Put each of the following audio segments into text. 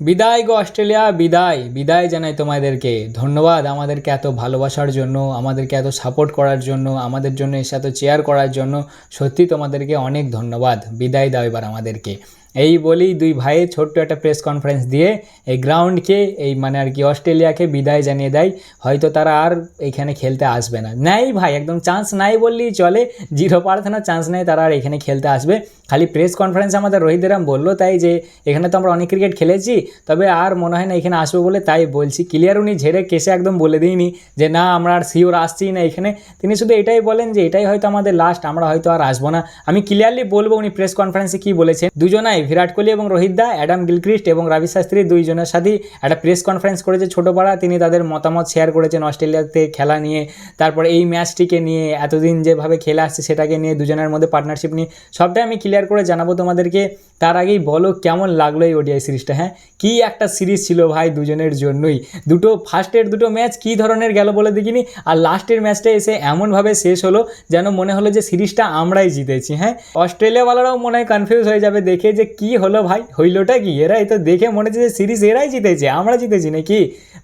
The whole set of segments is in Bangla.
বিদায় গো অস্ট্রেলিয়া, বিদায় বিদায় জানাই তোমাদেরকে। ধন্যবাদ আমাদেরকে এত ভালোবাসার জন্য, আমাদেরকে এত সাপোর্ট করার জন্য, আমাদের জন্য এসে এত চেয়ার করার জন্য। সত্যি তোমাদেরকে অনেক ধন্যবাদ। বিদায় দাও এবার আমাদেরকে। এই বলেই দুই ভাইয়ের ছোট্ট একটা প্রেস কনফারেন্স দিয়ে এই গ্রাউন্ডকে এই মানে আর কি অস্ট্রেলিয়াকে বিদায় জানিয়ে দেয়। হয়তো তারা আর এখানে খেলতে আসবে না। নাই ভাই, একদম চান্স নাই বললেই চলে। জিরো প্রার্থনা চান্স নেই তারা আর এখানে খেলতে আসবে। খালি প্রেস কনফারেন্স আমাদের রোহিত রাম বলল তাই যে, এখানে তো আমরা অনেক ক্রিকেট খেলেছি, তবে আর মনে হয় না এখানে আসব বলে তাই বলছি। ক্লিয়ার উনি ঝেড়ে কেসে একদম বলে দিইনি যে, না, আমরা আর শিওর আসছি না এখানে। তিনি শুধু এটাই বলেন যে, এটাই হয়তো আমাদের লাস্ট আমরা হয়তো আর আসব না। আমি ক্লিয়ারলি বলব উনি প্রেস কনফারেন্সে কী বলেছেন। দুজনাই বিরাট কোহলি এবং রোহিত দা, অ্যাডাম গিলক্রিস্ট এবং রাবি শাস্ত্রী দুইজনের সাথেই একটা প্রেস কনফারেন্স করেছে ছোটোপাড়া। তিনি তাদের মতামত শেয়ার করেছেন অস্ট্রেলিয়াতে খেলা নিয়ে। তারপরে এই ম্যাচটিকে নিয়ে, এতদিন যেভাবে খেলে আসছে সেটাকে নিয়ে দুজনের মধ্যে পার্টনারশিপ নিয়ে, সবটাই আমি ক্লিয়ার করে জানাব তোমাদেরকে। তার আগেই বলো, কেমন লাগল এই ওডিআই সিরিজটা হ্যাঁ? কি একটা সিরিজ ছিল ভাই দুজনের জন্যই। দুটো ফার্স্টের দুটো ম্যাচ কী ধরনের গেল বলে দেখিনি। আর লাস্টের ম্যাচটা এসে এমনভাবে শেষ হলো, যেন মনে হলো যে সিরিজটা আমরাই জিতেছি হ্যাঁ? অস্ট্রেলিয়াওয়ালারাও মনে হয় কনফিউজ হয়ে যাবে দেখে যে কি হলো ভাই? হইলোটা কি? এরাই তো দেখে মনে হচ্ছে যে সিরিজ এরাই জিতেছে, আমরা জিতেছি নাকি?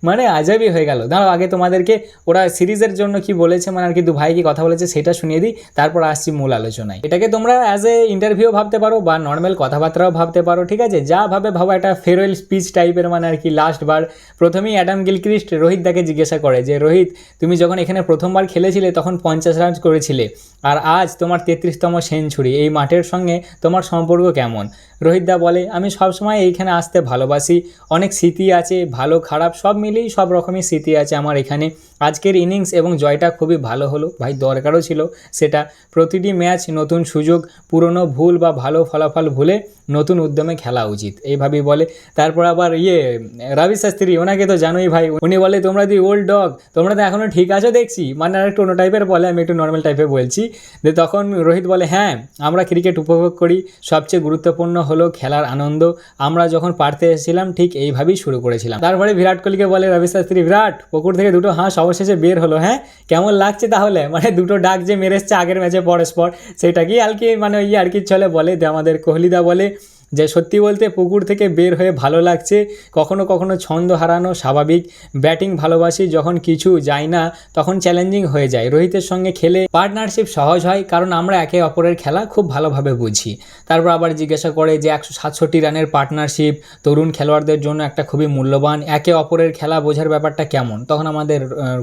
মানে আজাবই হয়ে গেল। দাঁড়াও, আগে তোমাদেরকে ওরা সিরিজের জন্য কি বলেছে মানে আর কি দু ভাই কি কথা বলেছে সেটা শুনিয়ে দিই, তারপর আসছি মূল আলোচনায়। এটাকে তোমরা অ্যাজ এ ইন্টারভিউ ভাবতে পারো বা নর্মাল কথাবার্তাও ভাবতে পারো, ঠিক আছে? যা ভাবে ভাবো, একটা ফেরওয়েল স্পিচ টাইপের মানে আর কি লাস্ট বার। প্রথমেই অ্যাডাম গিলক্রিস্ট রোহিত দাকে জিজ্ঞাসা করে যে, রোহিত, তুমি যখন এখানে প্রথমবার খেলেছিলে তখন পঞ্চাশ রান করেছিলে, আর আজ তোমার তেত্রিশতম সেঞ্চুরি এই মাঠের সঙ্গে তোমার সম্পর্ক কেমন? রোহিত দা বলে, আমি সবসময় এইখানে আসতে ভালোবাসি। অনেক স্মৃতি আছে, ভালো খারাপ সব মিলিয়েই সব রকমের স্মৃতি আছে আমার এখানে। আজকের ইনিংস এবং জয়টা খুবই ভালো হলো। ভাই, দরকারও ছিল সেটা। প্রতিটি ম্যাচ নতুন সুযোগ, পুরনো ভুল বা ভালো ফলাফল ভুলে নতুন উদ্যমে খেলা উচিত। এইভাবেই বলে। তারপর আবার ইয়ে রবি শাস্ত্রী, ওনাকে তো জানোই ভাই, উনি বলে, তোমরা দি ওল্ড ডগ তোমরা তো এখনও ঠিক আছো, দেখছি। মানে আর একটু অন্য টাইপের বলে, আমি একটু নর্মাল টাইপের বলছি। যে তখন রোহিত বলে হ্যাঁ আমরা ক্রিকেট উপভোগ করি। সবচেয়ে গুরুত্বপূর্ণ হলো খেলার আনন্দ। আমরা যখন পারতে এসেছিলাম, ঠিক এইভাবেই শুরু করেছিলাম। তারপরে বিরাট কোহলিকে বলে, রবি শাস্ত্রী, বিরাট, পুকুর থেকে দুটো হাঁস অবশেষে বের হলো হ্যাঁ? কেমন লাগছে তাহলে? মানে দুটো ডাক যে মেরেছে আগের ম্যাচে পরস্পর সেটাকেই আর কি মানে ওই আর কি চলে বলে? আমাদের কোহলিদা বলে যে সত্যি বলতে পুকুর থেকে বের হয়ে ভালো লাগছে। কখনো কখনো ছন্দ হারানো স্বাভাবিক। ব্যাটিং ভালোবাসি যখন কিছু যায় না, তখন চ্যালেঞ্জিং হয়ে যায়। রোহিতের সঙ্গে খেলে পার্টনারশিপ সহজ হয়, কারণ আমরা একে অপরের খেলা খুব ভালোভাবে বুঝি। তারপর আবার জিজ্ঞাসা করে যে একশো সাতষট্টি রানের পার্টনারশিপ তরুণ খেলোয়াড়দের জন্য একটা খুবই মূল্যবান, একে অপরের খেলা বোঝার ব্যাপারটা কেমন? তখন আমাদের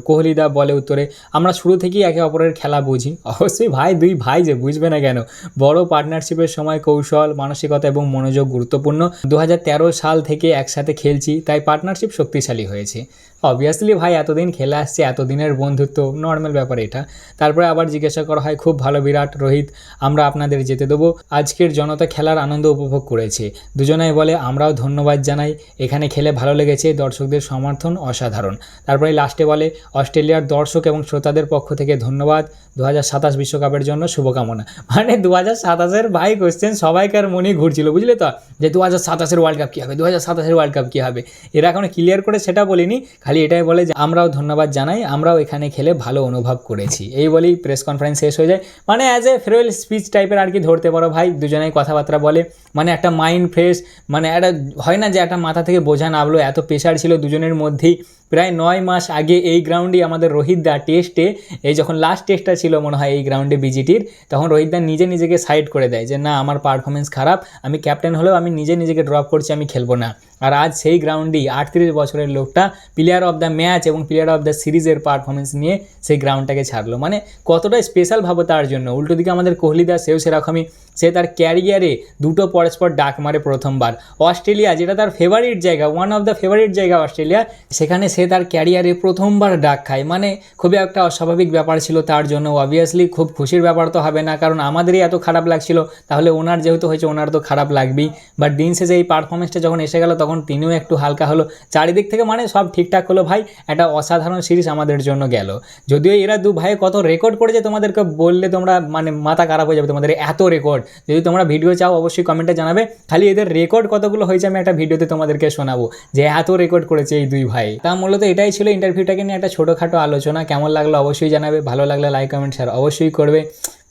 কোহলিদা বলে উত্তরে, আমরা শুরু থেকেই একে অপরের খেলা বুঝি। অবশ্যই ভাই, দুই ভাই যে বুঝবে না কেন? বড় পার্টনারশিপের সময় কৌশল, মানসিকতা এবং মনোযোগ গুরুত্বপূর্ণ। দু হাজার তেরো সাল থেকে একসাথে খেলছি তাই পার্টনারশিপ শক্তিশালী হয়েছে। অবভিয়াসলি ভাই, এতদিন খেলে আসছে, এতদিনের বন্ধুত্ব নর্মাল ব্যাপার এটা। তারপরে আবার জিজ্ঞাসা করা হয়, খুব ভালো বিরাট রোহিত, আমরা আপনাদের যেতে দেবো। আজকের জনতা খেলার আনন্দ উপভোগ করেছে। দুজনাই বলে, আমরাও ধন্যবাদ জানাই। এখানে খেলে ভালো লেগেছে, দর্শকদের সমর্থন অসাধারণ। তারপরে লাস্টে বলে, অস্ট্রেলিয়ার দর্শক এবং শ্রোতাদের পক্ষ থেকে ধন্যবাদ। দু হাজার সাতাশ বিশ্বকাপের জন্য শুভকামনা। মানে দু হাজার সাতাশের ভাই কোশ্চেন সবাইকার মনে ঘুরছিল, বুঝলে তো? যে দু হাজার সাতাশের ওয়ার্ল্ড কাপ কী হবে? দু হাজার সাতাশের ওয়ার্ল্ড কাপ কী হবে? এরা এখনও ক্লিয়ার করে সেটা বলিনি খালি এটাই বলে যে আমরাও ধন্যবাদ জানাই, আমরাও এখানে খেলে ভালো অনুভব করেছি। এই বলেই প্রেস কনফারেন্স শেষ হয়ে যায়। মানে অ্যাজ এ ফেরোয়েল স্পিচ টাইপের আর কি ধরতে পারো ভাই, দুজনেই কথাবার্তা বলে। মানে একটা মাইন্ড ফ্রেশ মানে একটা, হয় না যে একটা মাথা থেকে বোঝা নামলো, এত প্রেশার ছিল দুজনের মধ্যেই। প্রায় নয় মাস আগে এই গ্রাউন্ডেই আমাদের রোহিত দা টেস্টে এই যখন লাস্ট টেস্টটা ছিল মনে হয় এই গ্রাউন্ডে বিজিটির, তখন রোহিত দা নিজে নিজেকে সাইড করে দেয় যে, না, আমার পারফরমেন্স খারাপ, আমি ক্যাপ্টেন হলেও আমি নিজে নিজেকে ড্রপ করছি, আমি খেলব না। আর আজ সেই গ্রাউন্ডেই আটত্রিশ বছরের লোকটা প্লেয়ার অফ দ্য ম্যাচ এবং প্লেয়ার অফ দ্য সিরিজের পারফরমেন্স নিয়ে সেই গ্রাউন্ডটাকে ছাড়লো। মানে কতটা স্পেশাল ভাবো তার জন্য। উল্টো দিকে আমাদের কোহলি দা সেও সেরকমই। সে তার ক্যারিয়ারে দুটো পরস্পর ডাক মারে প্রথমবার। অস্ট্রেলিয়া, যেটা তার ফেভারিট জায়গা ওয়ান অফ দ্য ফেভারিট জায়গা অস্ট্রেলিয়া, সেখানে সে তার ক্যারিয়ারে প্রথমবার ডাক খায়। মানে খুবই একটা অস্বাভাবিক ব্যাপার ছিল তার জন্য। অবভিয়াসলি খুব খুশির ব্যাপার তো হবে না, কারণ আমাদেরই এত খারাপ লাগছিল। তাহলে ওনার যেহেতু হয়েছে, ওনার তো খারাপ লাগবেই। বাট দিন শেষে এই পারফরমেন্সটা যখন এসে গেল, তখন তিনিও একটু হালকা হলো। চারিদিক থেকে মানে সব ঠিকঠাক হলো ভাই। একটা অসাধারণ সিরিজ আমাদের জন্য গেল। যদিও এরা দু ভাই কত রেকর্ড করেছে তোমাদেরকে বললে তোমরা মানে মাথা খারাপ হয়ে যাবে তোমাদের এত রেকর্ড যদি তোমরা ভিডিও চাও, অবশ্যই কমেন্টে জানাবে। খালি এদের রেকর্ড কতগুলো হয়েছে আমি একটা ভিডিওতে তোমাদেরকে শোনাবো। যে এত রেকর্ড করেছে এই দুই ভাই। তা মূলত এটাই ছিল ইন্টারভিউটাকে নিয়ে একটা ছোটোখাটো আলোচনা। কেমন লাগল অবশ্যই জানাবে। ভালো লাগলে লাইক কমেন্ট শেয়ার অবশ্যই করবে।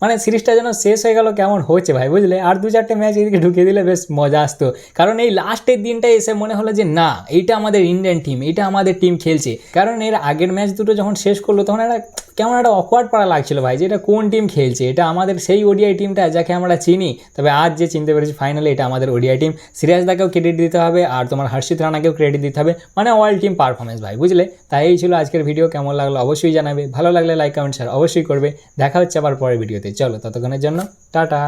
মানে সিরিজটা যেন শেষ হয়ে গেল কেমন হচ্ছে ভাই, বুঝলে? আর দু চারটে ম্যাচ এদিকে ঢুকিয়ে দিলে বেশ মজা আসতো। কারণ এই লাস্টের দিনটা এসে মনে হলো যে, না, এইটা আমাদের ইন্ডিয়ান টিম এটা আমাদের টিম খেলছে। কারণ এর আগের ম্যাচ দুটো যখন শেষ করল, তখন একটা কেমন একটা অকওয়ার্ড পাড়া লাগছিল ভাই, যে এটা কোন টিম খেলছে? এটা আমাদের সেই ওডিআই টিমটা যাকে আমরা চিনি। তবে আজ যে চিনতে পেরেছি ফাইনালি এটা আমাদের ওডিআই টিম সিরাজদাকেও ক্রেডিট দিতে হবে, আর তোমার হর্ষিত রানাকেও ক্রেডিট দিতে হবে। মানে অল টিম পারফরমেন্স ভাই, বুঝলে? তাই এই ছিল আজকের ভিডিও কেমন লাগল অবশ্যই জানাবে। ভালো লাগলে লাইক কমেন্ট শেয়ার অবশ্যই করবে। দেখা হচ্ছে আবার পরের ভিডিওতে চলো ততক্ষণের জন্য টাটা।